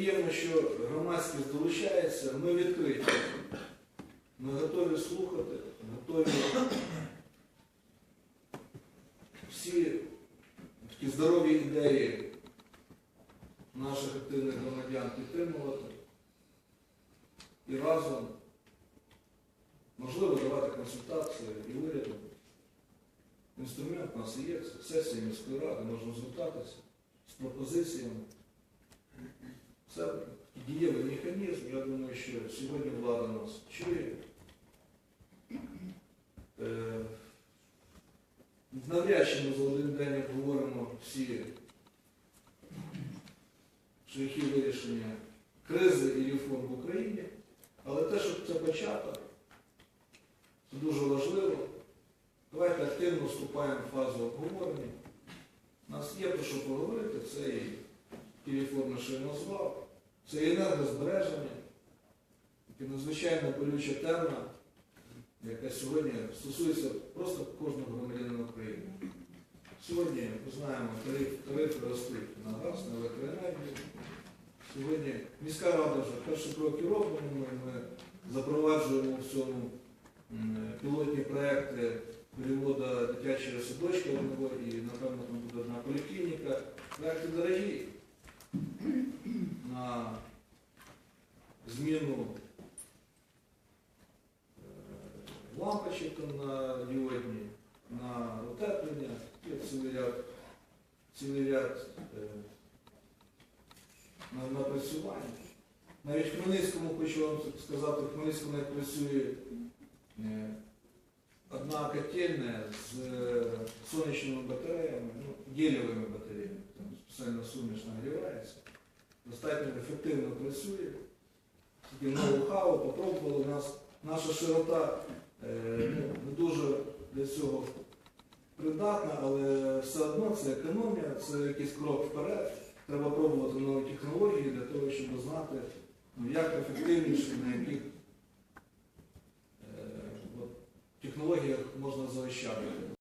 приємно, що громадськість долучається, ми відкриті. Ми готові слухати, готові всі такі здорові ідеї наших активних громадян підтримувати і разом, можливо, давати консультації і уряду. Інструмент у нас є, сесія міської ради, можна звертатися з пропозиціями. Це дієвий механізм. Я думаю, що сьогодні влада нас чує. Е, Навряд чи ми за один день обговоримо всі шляхи вирішення кризи і реформ в Україні, але те, що це початок, це дуже важливо. Давайте активно вступаємо в фазу обговорення. У нас є про що поговорити, це і що я назвав, це енергозбереження, яке надзвичайно болюча тема, яка сьогодні стосується просто кожного громадянина України. Сьогодні, ми знаємо, тариф, тарифи ростуть на газ, на електроенергію. Сьогодні міська рада вже перші кроки робимо, ми, запроваджуємо в цьому пілотні проекти переводу дитячого садочка одного і, напевно, там буде одна поліклініка. Проекти дорогі на зміну е, лампочок на діодні, на утеплення, є цілий ряд, цілий ряд е, на- напрацювань. Навіть в Хмельницькому хочу вам сказати, в Хмельницькому як працює е, одна котельня з сонячними батареями, ну, гелєвими батареями, там спеціально суміш нагрівається. Достатньо ефективно працює. Тільки ноу-хау, попробували. Нас наша широта е, ну, не дуже для цього придатна, але все одно це економія, це якийсь крок вперед. Треба пробувати нові технології для того, щоб знати, ну, як ефективніше, на яких